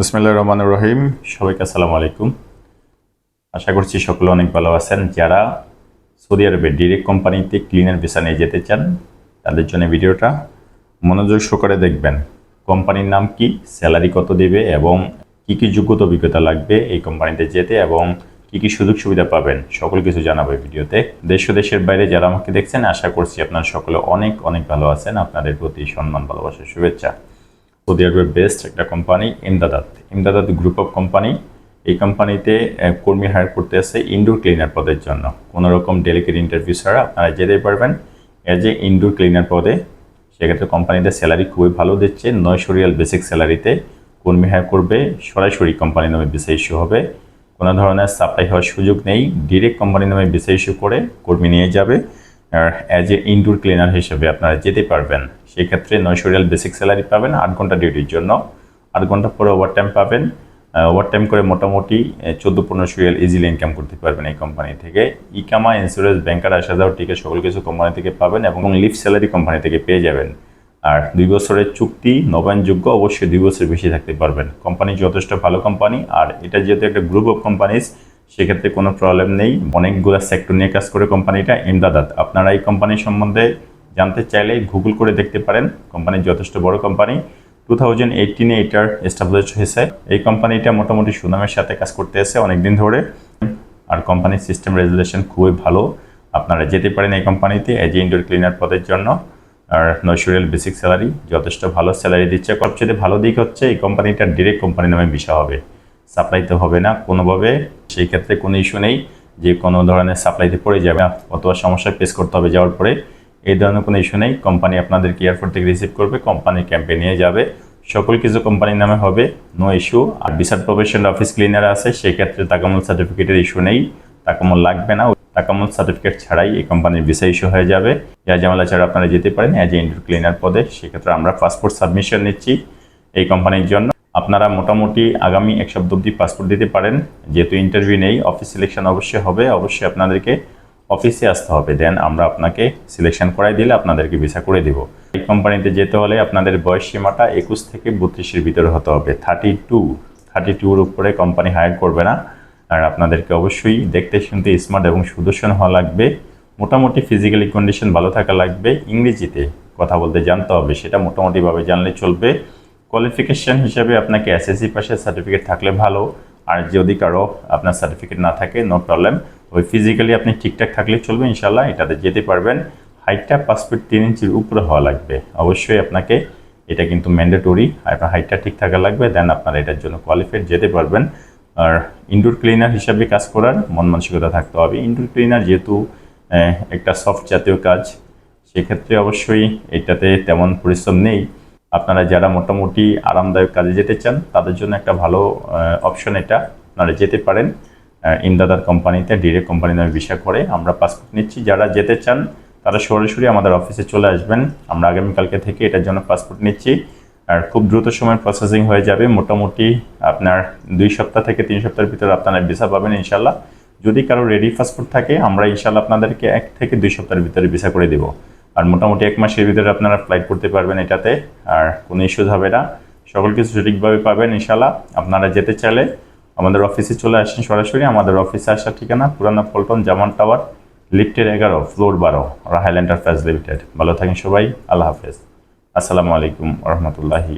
বিসমিল্লাহির রহমানির রহিম। সবাইকে আসসালামু আলাইকুম। আশা করছি সকলে অনেক ভালো আছেন। যারা সৌদি আরবের ডিরেক্ট কোম্পানিতে ক্লিনার ভিসা নিয়ে যেতে চান, তাদের জন্য ভিডিওটা মনোযোগ সহকারে দেখবেন। কোম্পানির নাম কি স্যালারি কত দেবে, এবং কি কি যোগ্যতা অভিজ্ঞতা লাগবে এই কোম্পানিতে যেতে, এবং কি কি সুযোগ সুবিধা পাবেন, সকল কিছু জানাব ভিডিওতে। দেশ ও দেশের বাইরে যারা আমাকে দেখছেন, আশা করছি আপনারা সকলে অনেক অনেক ভালো আছেন। আপনাদের প্রতি সম্মান, ভালোবাসা, শুভেচ্ছা। সৌদি আরবের বেস্ট একটা company Imdadat Imdadat group of company এই কোম্পানিতে কর্মী হায়ার করতে আসে ইনডোর ক্লিনার পদের জন্য। কোনো রকম ডেলিকেট ইন্টারভিউ ছাড়া আপনারা যেতে পারবেন। এজ এ ইনডোর ক্লিনার পদে, সেক্ষেত্রে কোম্পানিতে স্যালারি খুবই ভালো দিচ্ছে। নয়শো রিয়াল বেসিক স্যালারিতে কর্মী হায়ার করবে। সরাসরি কোম্পানি নামে ভিসা ইস্যু হবে। কোনো ধরনের সাপ্লাই হওয়ার সুযোগ নেই। ডিরেক্ট কোম্পানি নামে ভিসা ইস্যু করে কর্মী নিয়ে যাবে। অ্যাজ এ ইনডোর ক্লিনার হিসেবে আপনারা যেতে পারবেন। সেক্ষেত্রে নয়শো রিয়াল বেসিক স্যালারি পাবেন, আট ঘণ্টা ডিউটির জন্য। আট ঘণ্টা পরে ওভার টাইম পাবেন। ওভার টাইম করে মোটামুটি চোদ্দ পনেরোশো রিয়াল ইজিলি ইনকাম করতে পারবেন এই কোম্পানি থেকে। ইকামা ইন্স্যুরেন্স ব্যাংকার আসা যাওয়ার টিকে সকল কিছু কোম্পানি থেকে পাবেন এবং লিফ স্যালারি কোম্পানি থেকে পেয়ে যাবেন। আর দুই বছরের চুক্তি নবায়নযোগ্য, অবশ্যই দুই বছর বেশি থাকতে পারবেন। কোম্পানি যথেষ্ট ভালো কোম্পানি আর এটা যেহেতু একটা গ্রুপ অফ কোম্পানিজ সেক্ষেত্রে কোনো প্রবলেম নেই। অনেকগুলো সেক্টর নিয়ে কাজ করে কোম্পানিটা ইমদাদাত আপনারা এই কোম্পানি সম্বন্ধে জানতে চাইলে গুগল করে দেখতে পারেন। কোম্পানি যথেষ্ট বড় কোম্পানি টু থাউজেন্ড এইটিনে এটার এস্টাবলিশ হয়েছে। এই কোম্পানিটা মোটামুটি সুনামের সাথে কাজ করতে এসে অনেকদিন ধরে। আর কোম্পানির সিস্টেম রেজুলেশন খুবই ভালো। আপনারা যেতে পারেন এই কোম্পানিতে এজ ইনডোর ক্লিনার পদের জন্য। আর নৈশরিয়াল বেসিক স্যালারি যথেষ্ট ভালো স্যালারি দিচ্ছে। সবচেয়ে ভালো দিক হচ্ছে, এই কোম্পানিটা ডিরেক্ট কোম্পানি নামে বিষয় হবে। সাপ্লাইতে হবে না কোনোভাবে। সেই ক্ষেত্রে কোনো ইস্যু নেই যে কোনো ধরনের সাপ্লাইতে পড়ে যাবে অথবা সমস্যায় ফেস করতে হবে যাওয়ার পরে। এই ধরনের কোনো ইস্যু নেই। কোম্পানি আপনাদেরকে এয়ারপোর্ট থেকে রিসিভ করবে কোম্পানি ক্যাম্পে নিয়ে যাবে। সকল কিছু কোম্পানির নামে হবে নো ইস্যু আর বিসার প্রফেশনাল অফিস ক্লিনার আছে সেক্ষেত্রে তাকামুল সার্টিফিকেটের ইস্যু নেই। তাকামুল লাগবে না। তাকামুল সার্টিফিকেট ছাড়াই এই কোম্পানির ভিসা ইস্যু হয়ে যাবে। যা জামালা ছাড়া আপনারা যেতে পারেন অ্যাজ এ ইন্ডোর ক্লিনার পদে। সেক্ষেত্রে আমরা পাসপোর্ট সাবমিশন নিচ্ছি এই কোম্পানির জন্য। আপনারা মোটামুটি আগামী এক সপ্তাহ অব্দি পাসপোর্ট দিতে পারেন। যেহেতু ইন্টারভিউ নেই অফিস সিলেকশন অবশ্যই হবে, অবশ্যই আপনাদেরকে অফিসে আসতে হবে। দেন আমরা আপনাকে সিলেকশন করাই দিলে আপনাদেরকে ভিসা করে দিব। এই কোম্পানিতে যেতে হলে আপনাদের বয়স সীমাটা একুশ থেকে বত্রিশের ভিতরে হতে হবে। থার্টি টু থার্টি টুর উপরে কোম্পানি হায়ার করবে না। আর আপনাদেরকে অবশ্যই দেখতে শুনতে স্মার্ট এবং সুদর্শন হওয়া লাগবে। মোটামুটি ফিজিক্যালি কন্ডিশন ভালো থাকা লাগবে। ইংরেজিতে কথা বলতে জানতে হবে, সেটা মোটামুটিভাবে জানলে চলবে। কোয়ালিফিকেশন হিসেবে আপনাকে এসএসসি পাশের সার্টিফিকেট থাকলে ভালো। আর যদি কারও আপনার সার্টিফিকেট না থাকে নো প্রবলেম ওই ফিজিক্যালি আপনি ঠিকঠাক থাকলে চলবে ইনশাল্লাহ এটাতে যেতে পারবেন। হাইটটা পাঁচ ফিট তিন ইঞ্চির উপরে হওয়া লাগবে। অবশ্যই আপনাকে এটা কিন্তু ম্যান্ডেটরি আপনার হাইটটা ঠিক থাকা লাগবে দেন আপনারা এটার জন্য কোয়ালিফাইড যেতে পারবেন। আর ইনডোর ক্লিনার হিসাবে কাজ করার মন মানসিকতা থাকতে হবে। ইনডোর ক্লিনার যেহেতু একটা সফট জাতীয় কাজ, সেক্ষেত্রে অবশ্যই এটাতে তেমন পরিশ্রম নেই। আপনারা যারা মোটামুটি আরামদায়ক কাজে যেতে চান তাদের জন্য একটা ভালো অপশন এটা। আপনারা যেতে পারেন আহ, ইমদাদার কোম্পানিতে ডিরেক্ট কোম্পানি নামে ভিসা করে আমরা পাসপোর্ট নিচ্ছি। যারা যেতে চান তারা সরাসরি আমাদের অফিসে চলে আসবেন। আমরা আগামীকালকে থেকে এটার জন্য পাসপোর্ট নিচ্ছি। আর খুব দ্রুত সময় প্রসেসিং হয়ে যাবে। মোটামুটি আপনার দুই সপ্তাহ থেকে তিন সপ্তাহের ভিতরে আপনারা ভিসা পাবেন ইনশাল্লাহ যদি কারও রেডি পাসপোর্ট থাকে আমরা ইনশাল্লাহ আপনাদেরকে এক থেকে দুই সপ্তাহের ভিতরে ভিসা করে দেবো। আর মোটামুটি এক মাসের ভিতরে আপনারা ফ্লাইট করতে পারবেন এটাতে, আর কোনো ইস্যুজ হবে না। সকল কিছু সঠিকভাবে পাবেন ইনশাল্লাহ আপনারা যেতে চাইলে আমাদের অফিসে চলে আসেন সরাসরি। আমাদের অফিসে আসার ঠিকানা পুরানা পল্টন জামান টাওয়ার, লিফটের এগারো, ফ্লোর বারো, রাহাইল এন্টারপ্রাইজ লিমিটেড। ভালো থাকেন সবাই। আল্লাহ হাফেজ। আসসালামু আলাইকুম রহমতুল্লাহি